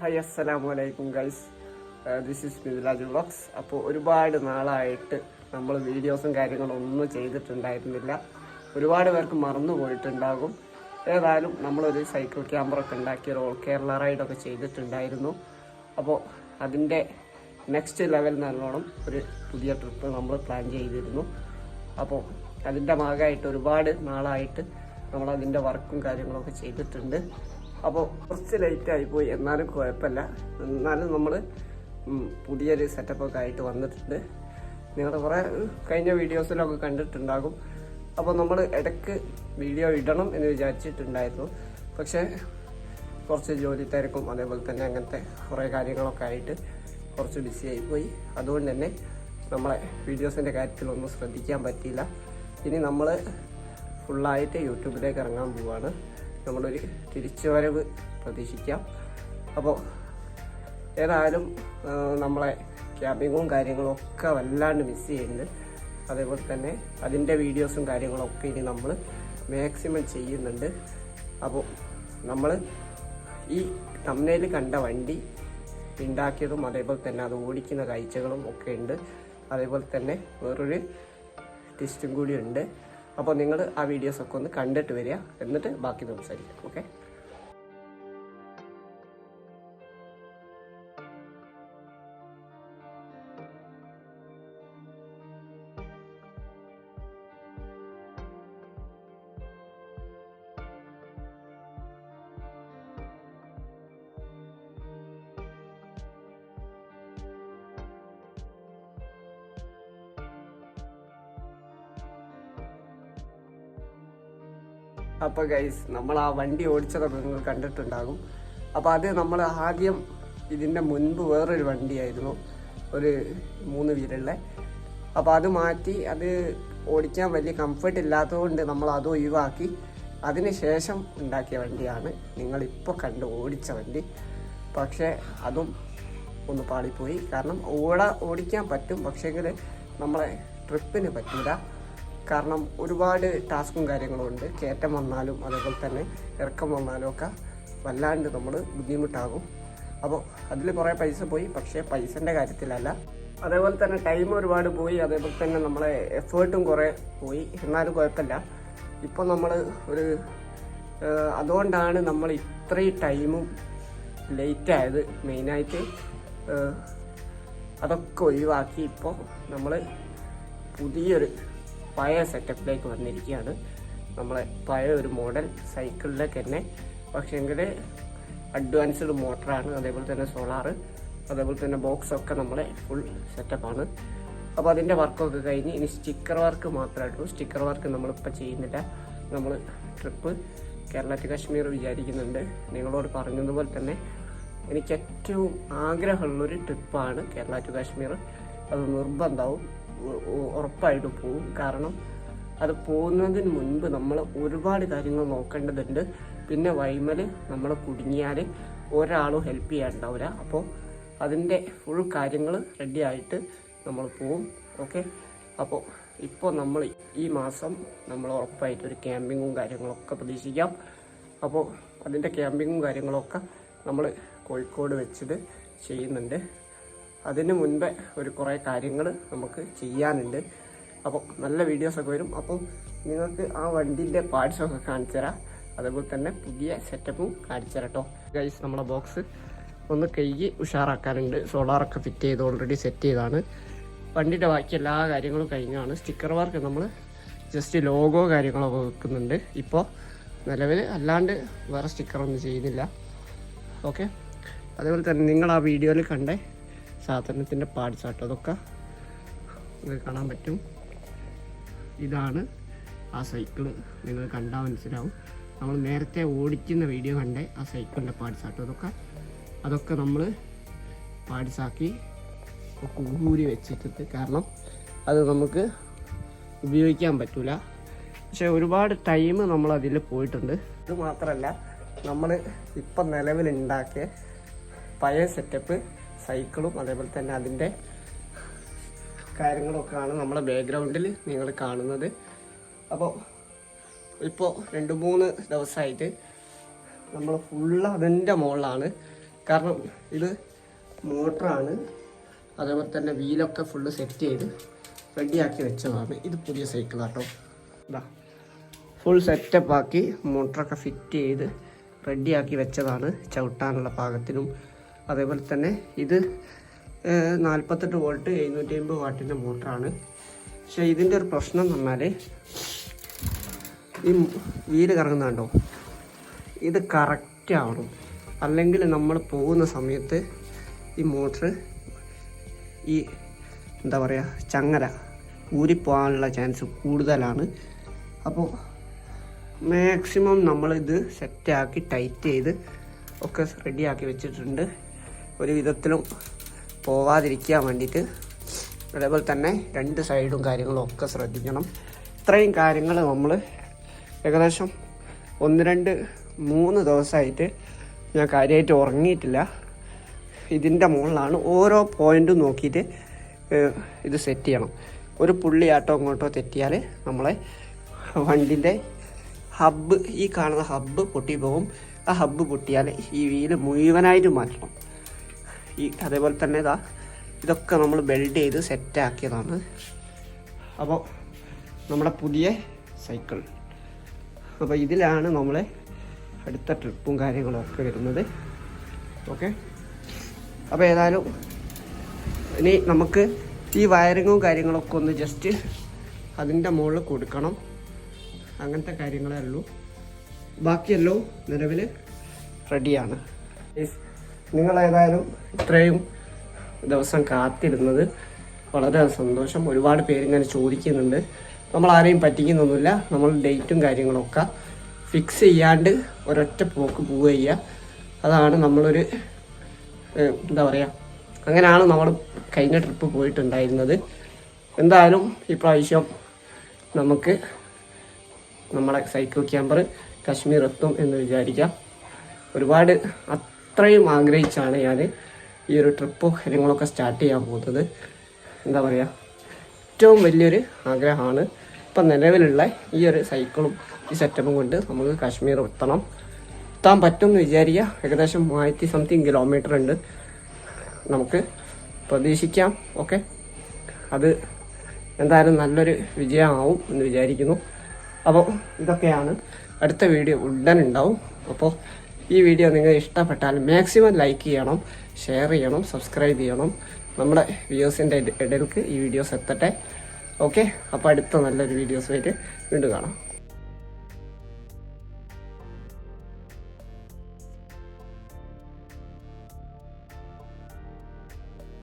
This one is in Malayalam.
ഹായ് അസ്സലാമു അലൈക്കും guys this is Mithulaj vlogs. അപ്പോൾ ഒരുപാട് നാളായിട്ട് നമ്മൾ വീഡിയോസും കാര്യങ്ങളും ഒന്നും ചെയ്തിട്ടുണ്ടായിരുന്നില്ല. ഒരുപാട് പേർക്ക് മറന്നു പോയിട്ടുണ്ടാകും. ഏതായാലും നമ്മളൊരു സൈക്കിൾ ക്യാമറൊക്കെ ഉണ്ടാക്കി ഒരു ഓൾ കേരള റൈഡൊക്കെ ചെയ്തിട്ടുണ്ടായിരുന്നു. അപ്പോൾ അതിന്റെ നെക്സ്റ്റ് ലെവൽ നല്ലോണം ഒരു പുതിയ ട്രിപ്പ് നമ്മൾ പ്ലാൻ ചെയ്തിരുന്നു. അപ്പോൾ അതിന്റെ ഭാഗമായിട്ട് ഒരുപാട് നാളായിട്ട് നമ്മളതിന്റെ വർക്കും കാര്യങ്ങളൊക്കെ ചെയ്തിട്ടുണ്ട്. അപ്പോൾ കുറച്ച് ലേറ്റ് പോയി. എന്നാലും കുഴപ്പമില്ല. എന്നാലും നമ്മൾ പുതിയൊരു സെറ്റപ്പൊക്കെ ആയിട്ട് വന്നിട്ടുണ്ട്. നിങ്ങൾ കുറേ കഴിഞ്ഞ വീഡിയോസിലൊക്കെ കണ്ടിട്ടുണ്ടാകും. അപ്പോൾ നമ്മൾ ഇടയ്ക്ക് വീഡിയോ ഇടണം എന്ന് വിചാരിച്ചിട്ടുണ്ടായിരുന്നു. പക്ഷേ കുറച്ച് ജോലി തിരക്കും അതേപോലെ തന്നെ അങ്ങനത്തെ കുറേ കാര്യങ്ങളൊക്കെ ആയിട്ട് കുറച്ച് ബിസി ആയിപ്പോയി അതുകൊണ്ട് തന്നെ നമ്മളെ വീഡിയോസിന്റെ കാര്യത്തിലൊന്നും ശ്രദ്ധിക്കാൻ പറ്റിയില്ല. ഇനി നമ്മൾ ഫുള്ളായിട്ട് യൂട്യൂബിലേക്ക് ഇറങ്ങാൻ പോവാണ്. നമ്മളൊരു തിരിച്ചുവരവ് പ്രതീക്ഷിക്കാം. അപ്പോൾ ഏതായാലും നമ്മളെ ക്യാമ്പിങ്ങും കാര്യങ്ങളും ഒക്കെ വല്ലാണ്ട് മിസ് ചെയ്യുന്നുണ്ട്. അതേപോലെ തന്നെ അതിന്റെ വീഡിയോസും കാര്യങ്ങളൊക്കെ ഇനി നമ്മൾ മാക്സിമം ചെയ്യുന്നുണ്ട്. അപ്പോൾ നമ്മൾ ഈ തമ്മനയിൽ കണ്ട വണ്ടി ഉണ്ടാക്കിയതും അതേപോലെ തന്നെ അത് ഓടിക്കുന്ന കാഴ്ചകളും ഒക്കെ ഉണ്ട്. അതേപോലെ തന്നെ വേറൊരു ടെസ്റ്റും കൂടി ഉണ്ട്. അപ്പോൾ നിങ്ങൾ ആ വീഡിയോസൊക്കെ ഒന്ന് കണ്ടിട്ട് വരിക. എന്നിട്ട് ബാക്കി സംസാരിക്കാം. ഓക്കെ അപ്പോൾ ഗൈസ് നമ്മൾ ആ വണ്ടി ഓടിച്ചതൊക്കെ നിങ്ങൾ കണ്ടിട്ടുണ്ടാകും. അപ്പോൾ അത് നമ്മൾ ആദ്യം ഇതിന്റെ മുൻപ് വേറൊരു വണ്ടിയായിരുന്നു. ഒരു മൂന്ന് വീലുള്ള അപ്പോൾ അത് മാറ്റി അത് ഓടിക്കാൻ വലിയ കംഫർട്ട് ഇല്ലാത്തതുകൊണ്ട് നമ്മൾ അത് ഒഴിവാക്കി. അതിന് ശേഷം ഉണ്ടാക്കിയ വണ്ടിയാണ്. നിങ്ങളിപ്പോൾ കണ്ട് ഓടിച്ച വണ്ടി. പക്ഷേ അതും ഒന്ന് പാളിപ്പോയി. കാരണം ഓട ഓടിക്കാൻ പറ്റും. പക്ഷേങ്കിൽ നമ്മളെ ട്രിപ്പിന് പറ്റില്ല കാരണം ഒരുപാട് ടാസ്കും കാര്യങ്ങളും ഉണ്ട്. കയറ്റം വന്നാലും അതേപോലെ തന്നെ ഇറക്കം വന്നാലും ഒക്കെ വല്ലാണ്ട് നമ്മൾ ബുദ്ധിമുട്ടാകും. അപ്പോൾ അതിൽ കുറേ പൈസ പോയി. പക്ഷേ പൈസന്റെ കാര്യത്തിലല്ല. അതേപോലെ തന്നെ ടൈം ഒരുപാട് പോയി. അതേപോലെ തന്നെ നമ്മളെ എഫേർട്ടും കുറേ പോയി. എന്നാലും കുഴപ്പമില്ല. ഇപ്പോൾ നമ്മൾ ഒരു അതുകൊണ്ടാണ് നമ്മൾ ഇത്രയും ടൈമും ലേറ്റ് ആയത് മെയിനായിട്ട് അതൊക്കെ ഒഴിവാക്കി ഇപ്പോൾ നമ്മൾ പുതിയൊരു പഴയ സെറ്റപ്പിലേക്ക് വന്നിരിക്കുകയാണ്. നമ്മളെ പഴയ ഒരു മോഡൽ സൈക്കിളിലേക്ക് തന്നെ. പക്ഷേങ്കിൽ അഡ്വാൻസ്ഡ് മോട്ടറാണ് അതേപോലെ തന്നെ സോളാറ് അതേപോലെ തന്നെ ബോക്സ് ഒക്കെ നമ്മളെ ഫുൾ സെറ്റപ്പാണ് അപ്പോൾ അതിന്റെ വർക്കൊക്കെ കഴിഞ്ഞ് ഇനി സ്റ്റിക്കർ വർക്ക് മാത്രമായിട്ടുള്ളൂ. സ്റ്റിക്കർ വർക്ക് നമ്മളിപ്പോൾ ചെയ്യുന്നില്ല. നമ്മൾ ട്രിപ്പ് കേരള ടു കാശ്മീർ വിചാരിക്കുന്നുണ്ട്. നിങ്ങളോട് പറഞ്ഞതുപോലെ തന്നെ എനിക്ക് ഏറ്റവും ആഗ്രഹമുള്ളൊരു ട്രിപ്പാണ് കേരള ടു കാശ്മീർ. അത് നിർബന്ധമാവും ഉറപ്പായിട്ടും പോവും. കാരണം അത് പോകുന്നതിന് മുൻപ് നമ്മൾ ഒരുപാട് കാര്യങ്ങൾ നോക്കേണ്ടതുണ്ട്. പിന്നെ വൈമൽ നമ്മൾ കുടുങ്ങിയാൽ ഒരാളും ഹെൽപ്പ് ചെയ്യാനുണ്ടാവില്ല അപ്പോൾ അതിന്റെ ഫുൾ കാര്യങ്ങൾ റെഡി ആയിട്ട് നമ്മൾ പോവും. ഓക്കെ അപ്പോൾ ഇപ്പോൾ നമ്മൾ ഈ മാസം നമ്മൾ ഉറപ്പായിട്ട് ഒരു ക്യാമ്പിങ്ങും കാര്യങ്ങളൊക്കെ പ്രതീക്ഷിക്കാം. അപ്പോൾ അതിന്റെ ക്യാമ്പിങ്ങും കാര്യങ്ങളൊക്കെ നമ്മൾ കോഴിക്കോട് വെച്ചിട്ട് ചെയ്യുന്നുണ്ട്. അതിന് മുൻപേ ഒരു കുറേ കാര്യങ്ങൾ നമുക്ക് ചെയ്യാനുണ്ട്. അപ്പോൾ നല്ല വീഡിയോസൊക്കെ വരും. അപ്പം നിങ്ങൾക്ക് ആ വണ്ടിന്റെ പാർട്സൊക്കെ കാണിച്ചു തരാം. അതേപോലെ തന്നെ പുതിയ സെറ്റപ്പും കാണിച്ചു തരാം കേട്ടോ ഗൈസ് നമ്മുടെ ബോക്സ് ഒന്ന് കഴുകി ഉഷാറാക്കാനുണ്ട്. സോളാറൊക്കെ ഫിറ്റ് ചെയ്ത് ഓൾറെഡി സെറ്റ് ചെയ്താണ്. വണ്ടിയുടെ ബാക്കി എല്ലാ കാര്യങ്ങളും കഴിഞ്ഞാണ് സ്റ്റിക്കർ വർക്ക് നമ്മൾ ജസ്റ്റ് ലോഗോ കാര്യങ്ങളൊക്കെ വെക്കുന്നുണ്ട്. ഇപ്പോൾ നിലവിൽ അല്ലാണ്ട് വേറെ സ്റ്റിക്കറൊന്നും ചെയ്യുന്നില്ല. ഓക്കെ അതേപോലെ തന്നെ നിങ്ങൾ ആ വീഡിയോയിൽ കണ്ട സാധനത്തിന്റെ പാർട്സ് ആട്ടോ. അതൊക്കെ നിങ്ങൾക്ക് കാണാൻ പറ്റും. ഇതാണ് ആ സൈക്കിൾ നിങ്ങൾ കണ്ടാൽ മനസ്സിലാവും. നമ്മൾ നേരത്തെ ഓടിക്കുന്ന വീഡിയോ കണ്ടേ ആ സൈക്കിളിന്റെ പാർട്സ് ആട്ടോ അതൊക്കെ. അതൊക്കെ നമ്മൾ പാർട്സ് ആക്കി കൂരി വെച്ചിട്ടുണ്ട്. കാരണം അത് നമുക്ക് ഉപയോഗിക്കാൻ പറ്റില്ല പക്ഷെ ഒരുപാട് ടൈം നമ്മൾ അതിൽ പോയിട്ടുണ്ട്. ഇത് മാത്രമല്ല നമ്മൾ ഇപ്പം നിലവിലുണ്ടാക്കിയ പഴയ സെറ്റപ്പ് സൈക്കിളും അതേപോലെ തന്നെ അതിന്റെ കാര്യങ്ങളൊക്കെയാണ് നമ്മുടെ ബാക്ക്ഗ്രൗണ്ടിൽ നിങ്ങൾ കാണുന്നത്. അപ്പോൾ ഇപ്പോൾ രണ്ട് മൂന്ന് ദിവസമായിട്ട് നമ്മൾ ഫുള്ള് അതിന്റെ മുകളിലാണ് കാരണം ഇത് മോട്ടറാണ്. അതേപോലെ തന്നെ വീലൊക്കെ ഫുള്ള് സെറ്റ് ചെയ്ത് റെഡിയാക്കി വെച്ചതാണ്. ഇത് പുതിയ സൈക്കിളാട്ടോ ഇതാ ഫുൾ സെറ്റപ്പ് ആക്കി മോട്ടറൊക്കെ ഫിറ്റ് ചെയ്ത് റെഡിയാക്കി വെച്ചതാണ്. ചവിട്ടാനുള്ള പാകത്തിനും അതേപോലെ തന്നെ ഇത് നാൽപ്പത്തെട്ട് വോൾട്ട് എഴുന്നൂറ്റി അമ്പത് വാട്ടിന്റെ മോട്ടറാണ്. പക്ഷേ ഇതിന്റെ ഒരു പ്രശ്നം എന്ന് പറഞ്ഞാൽ ഈ വീൽ കറങ്ങുന്നുണ്ടോ ഇത് കറക്റ്റ് ആവണം. അല്ലെങ്കിൽ നമ്മൾ പോകുന്ന സമയത്ത് ഈ മോട്ടർ ഈ എന്താ പറയുക ചങ്ങല ഊരിപ്പോകാനുള്ള ചാൻസ് കൂടുതലാണ്. അപ്പോൾ മാക്സിമം നമ്മളിത് സെറ്റാക്കി ടൈറ്റ് ചെയ്ത് ഒക്കെ റെഡിയാക്കി വെച്ചിട്ടുണ്ട്. ഒരു വിധത്തിലും പോവാതിരിക്കാൻ വേണ്ടിയിട്ട് അതേപോലെ തന്നെ രണ്ട് സൈഡും കാര്യങ്ങളും ഒക്കെ ശ്രദ്ധിക്കണം. ഇത്രയും കാര്യങ്ങൾ നമ്മൾ ഏകദേശം ഒന്ന് രണ്ട് മൂന്ന് ദിവസമായിട്ട് ഞാൻ കാര്യമായിട്ട് ഉറങ്ങിയിട്ടില്ല. ഇതിന്റെ മുകളിലാണ് ഓരോ പോയിന്റും നോക്കിയിട്ട് ഇത് സെറ്റ് ചെയ്യണം. ഒരു പുള്ളിയാട്ടോ അങ്ങോട്ടോ തെറ്റിയാൽ നമ്മളെ വണ്ടിന്റെ ഹബ്ബ് ഈ കാണുന്ന ഹബ്ബ് പൊട്ടിപ്പോകും ആ ഹബ്ബ് പൊട്ടിയാൽ ഈ വീൽ മുഴുവനായിട്ട് മാറ്റണം. ഈ അതേപോലെ തന്നെ ഇതാ ഇതൊക്കെ നമ്മൾ ബെൽഡ് ചെയ്ത് സെറ്റ് ആക്കിയതാണ്. അപ്പോൾ നമ്മുടെ പുതിയ സൈക്കിൾ അപ്പോൾ ഇതിലാണ് നമ്മളെ അടുത്ത ട്രിപ്പും കാര്യങ്ങളും ഒക്കെ വരുന്നത്. ഓക്കെ അപ്പോൾ ഏതായാലും ഇനി നമുക്ക് ഈ വയറിങ്ങും കാര്യങ്ങളൊക്കെ ഒന്ന് ജസ്റ്റ് അതിന്റെ മുകളിൽ കൊടുക്കണം. അങ്ങനത്തെ കാര്യങ്ങളേ ഉള്ളൂ. ബാക്കിയെല്ലാം നിലവിൽ റെഡിയാണ് നിങ്ങൾ ഏതായാലും ഇത്രയും ദിവസം കാത്തിരുന്നത് വളരെ സന്തോഷം. ഒരുപാട് പേരിങ്ങനെ ചോദിക്കുന്നുണ്ട്. നമ്മൾ ആരെയും പറ്റിക്കുന്നൊന്നുമില്ല. നമ്മൾ ഡേറ്റും കാര്യങ്ങളൊക്കെ ഫിക്സ് ചെയ്യാണ്ട് ഒരൊറ്റ പോക്ക് പോവുക ചെയ്യുക. അതാണ് നമ്മളൊരു എന്താ പറയുക അങ്ങനെയാണ് നമ്മൾ കഴിഞ്ഞ ട്രിപ്പ് പോയിട്ടുണ്ടായിരുന്നത്. എന്തായാലും ഈ പ്രാവശ്യം നമുക്ക് നമ്മുടെ സൈക്കിൾ ക്യാമ്പർ കാശ്മീർ എത്തും എന്ന് വിചാരിക്കാം. ഒരുപാട് അത്രയും ആഗ്രഹിച്ചാണ് ഞാൻ ഈ ഒരു ട്രിപ്പ് കാര്യങ്ങളൊക്കെ സ്റ്റാർട്ട് ചെയ്യാൻ പോകുന്നത്. എന്താ പറയുക ഏറ്റവും വലിയൊരു ആഗ്രഹമാണ്. ഇപ്പം നിലവിലുള്ള ഈ ഒരു സൈക്കിളും ഈ സെറ്റപ്പും കൊണ്ട് നമുക്ക് കാശ്മീർ എത്തണം. എത്താൻ പറ്റും എന്ന് വിചാരിക്കുക. ഏകദേശം മൂവായിരത്തി സംതിങ് കിലോമീറ്റർ ഉണ്ട്. നമുക്ക് പ്രതീക്ഷിക്കാം. ഓക്കെ അത് എന്തായാലും നല്ലൊരു വിജയമാവും എന്ന് വിചാരിക്കുന്നു. അപ്പോൾ ഇതൊക്കെയാണ്. അടുത്ത വീഡിയോ ഉടൻ ഉണ്ടാവും. അപ്പോൾ ഈ വീഡിയോ നിങ്ങൾ ഇഷ്ടപ്പെട്ടാൽ മാക്സിമം ലൈക്ക് ചെയ്യണം ഷെയർ ചെയ്യണം സബ്സ്ക്രൈബ് ചെയ്യണം. നമ്മുടെ വ്യൂസിന്റെ ഇടയിൽക്ക് ഈ വീഡിയോസ് എത്തട്ടെ. ഓക്കെ അപ്പോൾ അടുത്ത നല്ലൊരു വീഡിയോസ് ആയിട്ട് വീണ്ടും കാണാം.